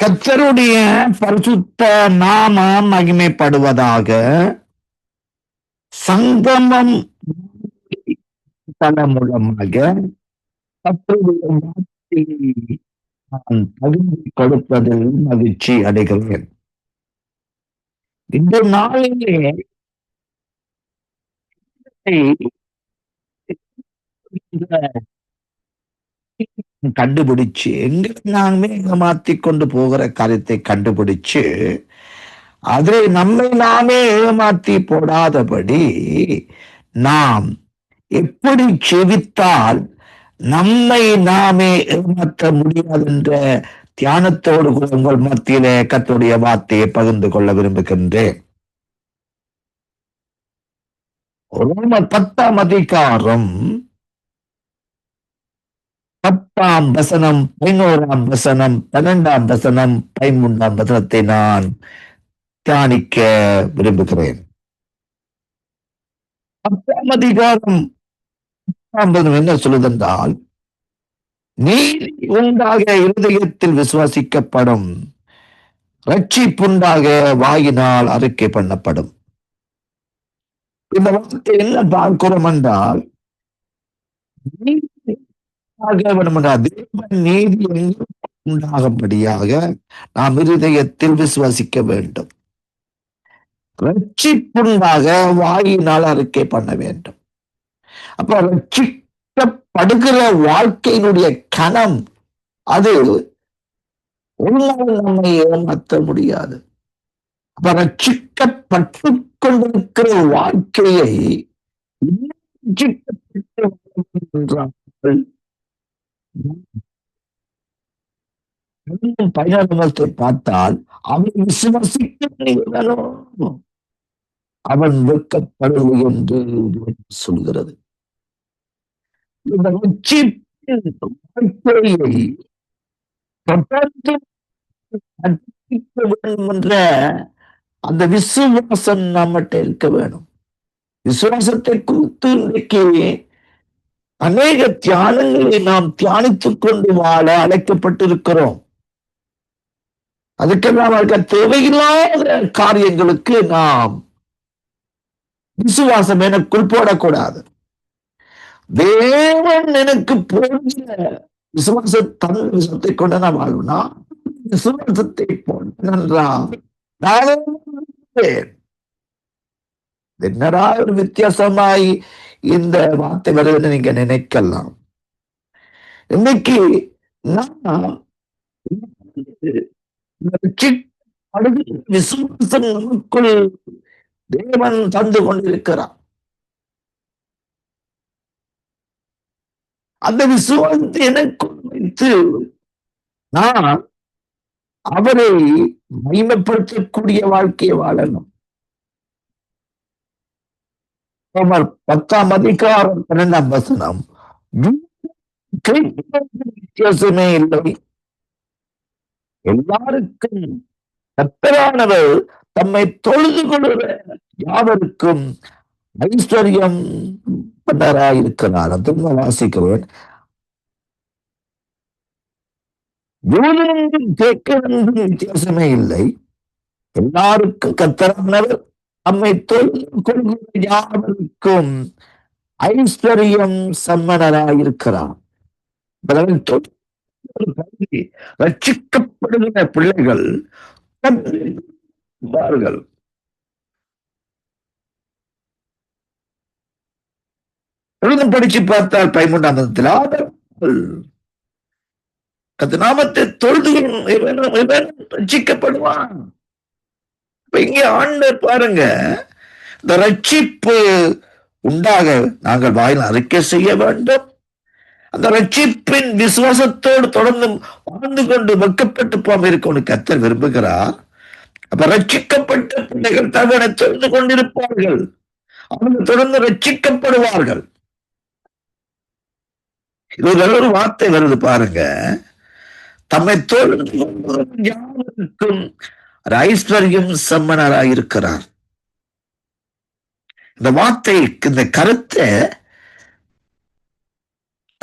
கத்தருடைய பரிசுத்த நாம மகிமைப்படுவதாக சங்கமம் தளம் மூலமாக கர்த்தருடைய வார்த்தையை நான் பகிர்ந்து கொடுப்பதில் மகிழ்ச்சி அடைகிறேன். இந்த நாளிலே கண்டுபிடிச்சு எங்க நாமே ஏமாத்தி கொண்டு போகிற காரியத்தை கண்டுபிடிச்சு அதை நம்மை நாமே ஏமாத்தி போடாதபடி நாம் எப்படி செவித்தால் நம்மை நாமே ஏமாற்ற முடியாது என்ற தியானத்தோடு கூட உங்கள் மத்தியில கத்துடைய வார்த்தையை பகிர்ந்து கொள்ள விரும்புகின்றேன். ரோமர் பத்தாம் அதிகாரம் பத்தாம் வசனம் பதினோராம் வசனம் பன்னெண்டாம் வசனம் பதிமூன்றாம் வசனத்தை நான் தியானிக்க விரும்புகிறேன். பத்தாம் அதிகாரம் பத்தாம் என்ன சொல்லுதென்றால் நீதி உண்டாக இருதயத்தில் விசுவாசிக்கப்படும் ரட்சிப்புண்டாக வாயினால் அறிக்கை பண்ணப்படும். இந்த வார்த்தை என்ன பார்க்கிறோம் என்றால் நீதி உண்டாக தேவன் நீதி எங்கும் உண்டாகும்படியாக நாம் இருதயத்தில் விசுவாசிக்க வேண்டும். ரட்சிப்புண்டாக வாயினால் அறிக்கை பண்ண வேண்டும். அப்ப ரட்சிக்கப்படுகிற வாழ்க்கையினுடைய கணம் அது ஒரு நம்மை ஏமாற்ற முடியாது. அப்ப ரட்சிக்கப்பட்டு கொண்டிருக்கிற வாழ்க்கையை ரட்சிக்கப்பட்டு என்றால் பரிகாரத்தை பார்த்தால் அவன் விசுவாசிக்க அவன் வெட்கப்படுவது என்று சொல்கிறது. இந்த வாழ்க்கையை தொடர்ந்து வேண்டும் என்ற அந்த விசுவாசம் நம்மகிட்ட இருக்க வேணும் விசுவாசத்தை குறித்து இன்றைக்கு அநேக தியானங்களை நாம் தியானித்துக் கொண்டு வாழ அழைக்கப்பட்டிருக்கிறோம். அதுக்கெல்லாம் அவர்கள் தேவையில்லாத காரியங்களுக்கு நாம் விசுவாசம் எனக்குள் போடக்கூடாது. தேவன் எனக்கு போன்ற விசுவாச தன் விசத்தை கொண்டு நான் வாழ்வுனா? விசுவாசத்தை போன்றா என்னடா ஒரு வித்தியாசமாய் இந்த வார்த்தை வருதுன்னு நீங்க நினைக்கலாம். இன்னைக்கு நான் விசுவாசம் நமக்குள் தேவன் தந்து கொண்டிருக்கிறார். அந்த விசுவாசத்தை எனக்குள் வைத்து நான் அவரை மகிமைப்படுத்தக்கூடிய வாழ்க்கையை வாழணும். ரோமர் பத்தாம் அதிகாரம் பன்னெண்டாம் வசனம் வித்தியாசமே இல்லை எல்லாருக்கும் கத்தரானவர் தம்மை தொழுது கொள்கிற யாவருக்கும் ஐஸ்வர்யம் பண்ணராயிருக்கிறார் திரும்ப வாசிக்கிறேன் யூதனும் கேட்கிறதும் வித்தியாசமே இல்லை எல்லாருக்கும் கத்தரானவர் நம்மை தொழுது யாவருக்கும் ஐஸ்வர்யம் சம்மனராயிருக்கிறார் ரட்சிக்கப்படுகிற பிள்ளைகள் எழுதம் படிச்சு பார்த்தால் பதிமூன்றாம் மதத்தில் கத்து நாமத்தை தொழுது ரட்சிக்கப்படுவான். இப்ப இங்க ஆண்டர் பாருங்க இந்த ரட்சிப்பு உண்டாக நாங்கள் வாயில் அறிக்கை செய்ய வேண்டும். அந்த ரட்சிப்பின் விசுவாசத்தோடு தொடர்ந்து வாழ்ந்து கொண்டு வெக்கப்பட்டு போகாம இருக்கணும் கத்தர் விரும்புகிறார். அப்ப ரட்சிக்கப்பட்ட பிள்ளைகள் தகவலை தெரிந்து கொண்டிருப்பார்கள். அவங்க தொடர்ந்து ரட்சிக்கப்படுவார்கள். இது ஒரு ஒரு வார்த்தை வருது பாருங்க. தம்மை தொடர்ந்து யாருக்கும் ஐஸ்வர்யம் சம்மனராயிருக்கிறார் இந்த வார்த்தை இந்த கருத்தை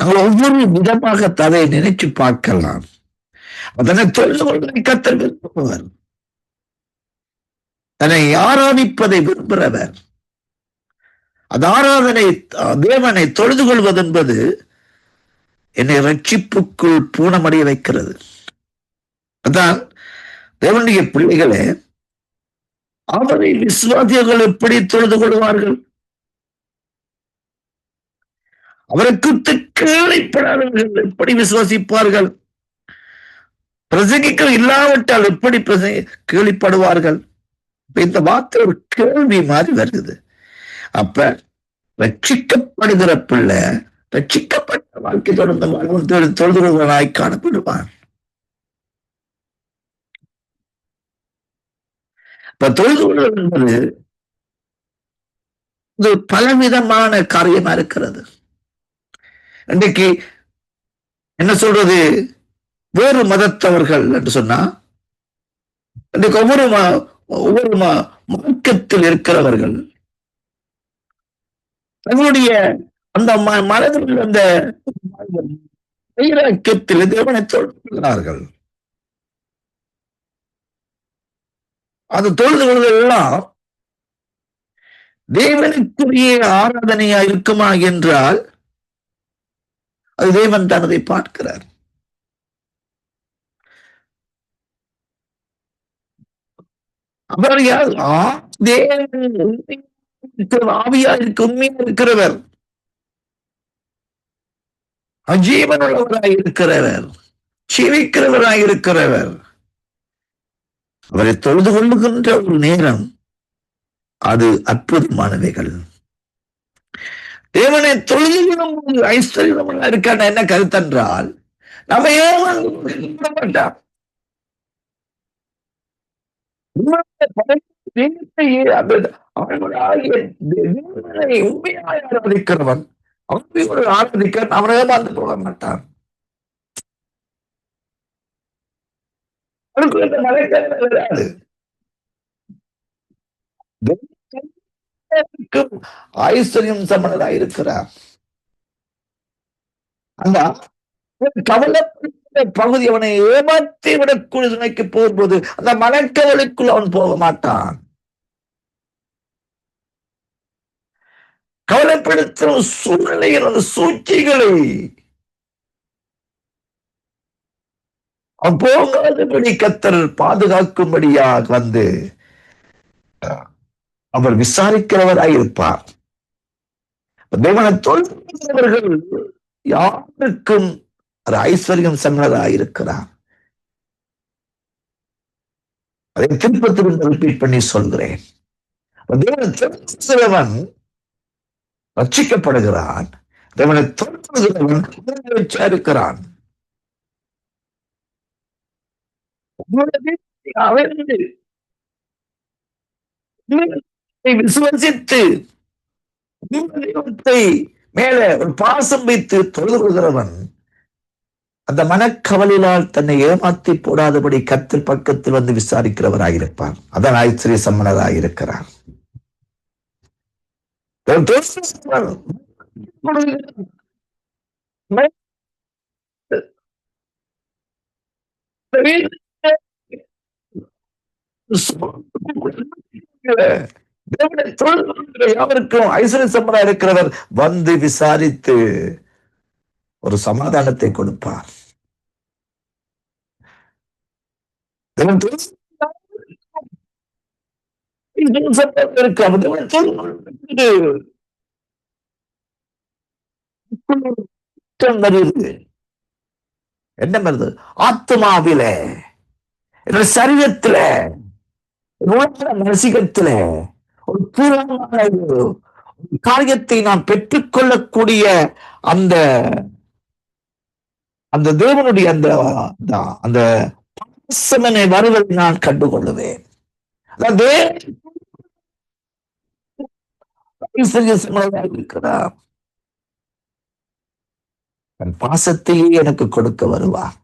நாங்கள் ஒவ்வொரு விதமாக அதை நினைச்சு பார்க்கலாம். அதனை தொழுது கொள்வதை கத்தர் விரும்புவர். தன்னை ஆராதிப்பதை விரும்புகிறவர். அது ஆராதனை தேவனை தொழுது கொள்வது என்பது என்னை ரட்சிப்புக்குள் பூனமடைய வைக்கிறது. அதான் தேவனுடைய பிள்ளைகளே அவரை விசுவாசியர்கள் எப்படி தொழுது கொள்வார்கள்? அவருக்கு குறித்து எப்படி விசுவாசிப்பார்கள்? பிரசங்கிக்கள் இல்லாவிட்டால் எப்படி பிரசங்க கேள்விப்படுவார்கள் இந்த வார்த்தை ஒரு கேள்வி மாதிரி வருது. அப்ப ரட்சிக்கப்படுகிற பிள்ளை ரட்சிக்கப்பட்ட வாழ்க்கை தொடர்ந்த தொழுது கொள்வனாய் காணப்படுவான். இப்ப தொழுது கொள்வது என்பது இது பலவிதமான காரியமா இருக்கிறது. இன்றைக்கு என்ன சொல்றது? வேறு மதத்தவர்கள் என்று சொன்னா இன்றைக்கு ஒவ்வொரு ஒவ்வொரு மார்க்கத்தில் இருக்கிறவர்கள் தங்களுடைய அந்த மனதில் அந்த வைராக்கியத்தில் தேவனை தொழுகிறார்கள் அந்த தொழுது எல்லாம் தேவனுக்குரிய ஆராதனையா இருக்குமா என்றால் அது தேவன் தனதை பார்க்கிறார். அவர் யார் ஆவியா இருக்கு உண்மையா இருக்கிறவர். அஜீவனுள்ளவராய் இருக்கிறவர். சிவிக்கிறவராய் இருக்கிறவர். அவரை தொழுது கொள்ளுகின்ற ஒரு நேரம் அது அற்புதமானவைகள். தேவனை தொழுது கொள்ளும் ஐஸ்வர்யம் இருக்கான என்ன கருத்தென்றால் நம்ம ஏன் உண்மையாக ஆராதிக்கிறவன் அவனை ஆராதிக்க அவனை ஏமாந்து போக மாட்டான். ஐஸ்வர்யம் சமணதா இருக்கிறார் அந்த பகுதி அவனை ஏமாற்றி விடக்கூடிய துணைக்கு போகும்போது அந்த மனக்கவலைக்குள் அவன் போக மாட்டான். கவலைப்படுத்தும் சூழ்நிலைகள் அந்த சூழ்ச்சிகளை அப்போகாதபடி கத்தர் பாதுகாக்கும்படியாக வந்து அவர் விசாரிக்கிறவராய் இருப்பார் தேவனை யாருக்கும் ஐஸ்வர்யம் சன்னதாக இருக்கிறார் அதை திருப்பத்திலிருந்து ரிப்பீட் பண்ணி சொல்கிறேன். தேவனை தெரிந்தவன் ரட்சிக்கப்படுகிறான். தேவனை தொடர்கிறவன் இருக்கிறான் விசுவசித்து தெய்வத்தை மேல ஒரு பாசம் வைத்து தொழுது கொள்கிறவன் அந்த மனக்கவலினால் தன்னை ஏமாத்தி போடாதபடி கத்தில் பக்கத்தில் வந்து விசாரிக்கிறவராயிருப்பார். அதான் சம்மனராக இருக்கிறார். யாவருக்கும் ஐஸ்வர்ய சம்மனா இருக்கிறவர் வந்து விசாரித்து ஒரு சமாதானத்தை கொடுப்பார். என்ன வருது ஆத்மாவில என்னோட சரீரத்துல ரசிகத்துல ஒரு பூர்வமான காரியத்தை நான் பெற்றுக்கொள்ளக்கூடிய அந்த அந்த தேவனுடைய அந்த அந்த பாசமனை வருவதை நான் கண்டுகொள்ளுவேன். இருக்கிறார் தன் பாசத்தையே எனக்கு கொடுக்க வருவார்.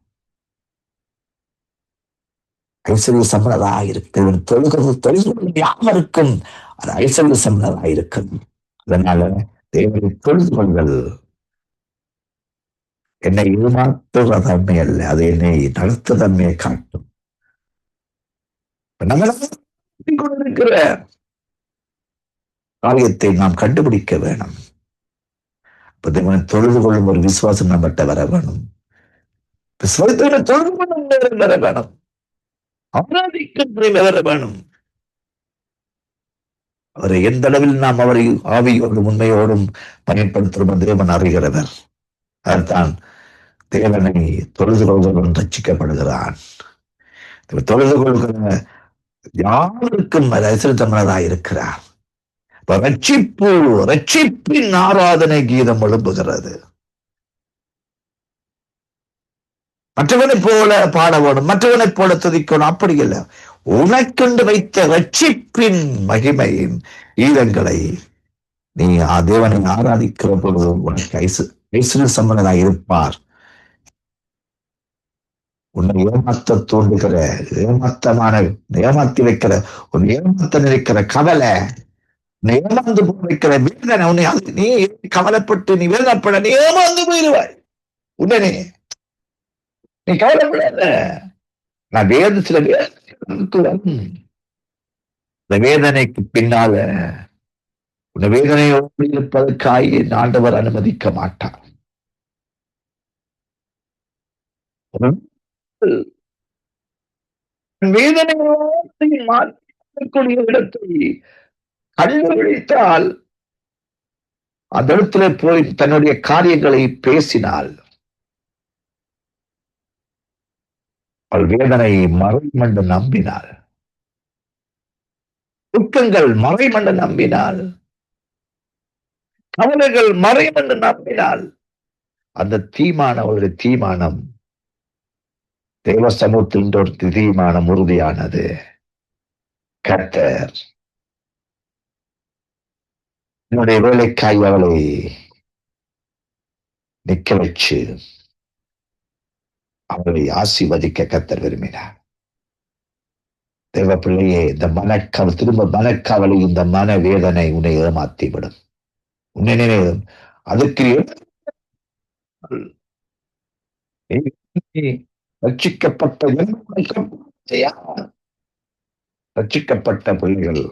ஐஸ்வர்ய சம்பளதா இருக்கு தொழுகிறது தொழில் யாவருக்கும் அது ஐஸ்வர்ய சம்பளதா இருக்கும் அதனால தேவனை தொழுது கொள்கள் என்னை ஏமாற்றுற தன்மை அல்ல அது என்னை நடத்த தன்மையை காட்டும் கொண்டிருக்கிற காரியத்தை நாம் கண்டுபிடிக்க வேணும். இப்ப தொழுது கொள்ளும் ஒரு விசுவாசம் நம்மகிட்ட வர வேணும். தொழுது கொள்ளும் வர வேணும். ஆராதிக்கும் வர வேணும் அவரை எந்த அளவில் நாம் அவரை ஆவியோடும் உண்மையோடும் பயன்படுத்தும் தேவன் அறிகிறவர். அதுதான் தேவனை தொழுது கொள்கிறவன் ரச்சிக்கப்படுகிறான் தொழுது கொள்கிற யாருக்கும் ரசித்தமனதாக இருக்கிறார். இப்ப ரட்சிப்பு ரட்சிப்பின் ஆராதனை கீதம் எழுப்புகிறது மற்றவனைப் போல பாட வேணும் மற்றவனைப் போல துதிக்கணும் அப்படி இல்லை. உனக்கென்று வைத்த ரட்சிப்பின் மகிமையின் ஈரங்களை நீ ஆ தேவனை ஆராதிக்கிற பொழுது உனக்கு ஐசு ஐஸ்வர்ய சம்பந்தனாக இருப்பார். உன்னை ஏமாத்த தூண்டுகிற ஏமாத்தமான ஏமாத்தி வைக்கிற உன் ஏமாத்த நினைக்கிற கவலை உன்னை ஏமாந்து போய் வைக்கிற வேதனை உன்னை நீ கவலைப்பட்டு நீ வேதனைப்பட நீ ஏமாந்து போயிடுவாய். உடனே நீ கவலைப்படாத. நான் வேதத்துல சில இந்த வேதனைக்கு பின்னால உன் வேதனையோடு இருப்பதற்காக ஆண்டவர் அனுமதிக்க மாட்டார். வேதனையோடு மாற்றக்கூடிய இடத்தை கண்டுபிடித்தால் அந்த இடத்துல போய் தன்னுடைய காரியங்களை பேசினால் அவள் வேதனை மறைமண்டு நம்பினாள் துக்கங்கள் மறைமண்டு நம்பினாள் கவலைகள் மறைமண்டு நம்பினாள் அந்த தீமான ஒரு தீமானம் தேவ சமூகத்தின் ஒரு தீமானம் உறுதியானது. கர்த்தர் என்னுடைய வேலைக்காய் அவளை நிக்க வச்சு அவர்களை ஆசீர்வதிக்க கத்தர் விரும்பினார். தேவ பிள்ளையே இந்த மனக்கவ திரும்ப மனக்கவலை இந்த மன வேதனை உன்னை ஏமாத்தி விடும் உன்னை நினைவு அதுக்கு ரட்சிக்கப்பட்ட ரட்சிக்கப்பட்ட பிள்ளைகள்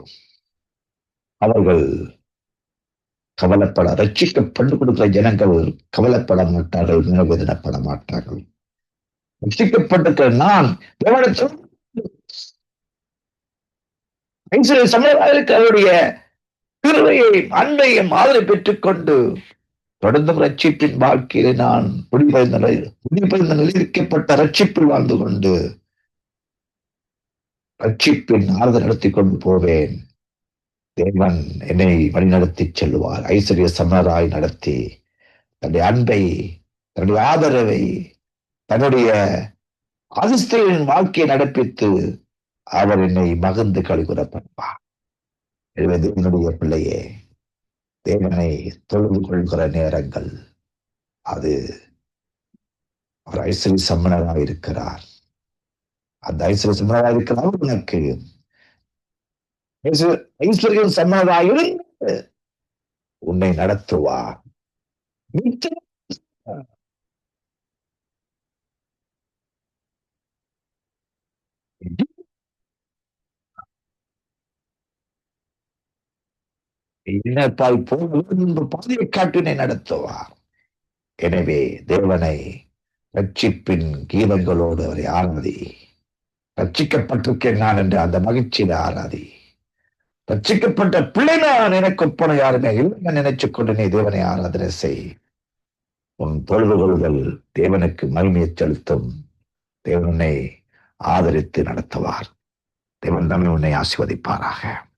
அவர்கள் கவலைப்பட ரட்சிக்கப்பட்டு கொடுக்கிற ஜனங்கள் கவலைப்பட மாட்டார்கள் நினைவேதனப்பட மாட்டார்கள். ரட்சிக்கப்பட்டிருக்கிற நான். தேவனத்தில் சமுதாயத்துக்கு அவருடைய திருவையை அன்பையும் ஆதரவை பெற்றுக்கொண்டு தொடர்ந்து ரட்சிப்பின் வாழ்க்கையில நான் முடிவடைந்த நிலையில் முடிவடைந்த ரட்சிப்பில் வாழ்ந்து கொண்டு ரட்சிப்பின் ஆறுதல் நடத்தி கொண்டு போவேன். தேவன் என்னை வழிநடத்தி செல்வார் ஐஸ்வர்ய சமராய் நடத்தி தன்னுடைய அன்பை தன்னுடைய ஆதரவை தன்னுடைய அதிர்ஷ்டியின் வாழ்க்கையை நடப்பித்து அவர் என்னை மகிழ்ந்து கழுகுற எனவே என்னுடைய பிள்ளையே தேவனை தொழுது கொள்கிற நேரங்கள் அது அவர் ஐஸ்வர்ய சம்மனராக இருக்கிறார். அந்த ஐஸ்வரி சம்மனராக இருக்கிறார் உனக்கு. ஐஸ்வர்யம் சம்மனராக இருந்து உன்னை நடத்துவார். நிச்சயம் என்னப்பாய் போன்று பாதையை காட்டினை நடத்துவார். எனவே தேவனை ரட்சிப்பின் கீதங்களோடு அவரை ஆனதி ரட்சிக்கப்பட்டிருக்கேன் நான் என்று அந்த மகிழ்ச்சியில ஆனதி ரட்சிக்கப்பட்ட பிள்ளை நான் எனக்கு ஒப்பனை யாருமே இல்லை நினைச்சு கொண்டு நீ தேவனை ஆராதனை செய். உன் பொழுதுகொள்கள் தேவனுக்கு மகிமையை செலுத்தும். தேவனை ஆதரித்து நடத்துவார். தேவன் தமிழ் உன்னை ஆசிர்வதிப்பாராக.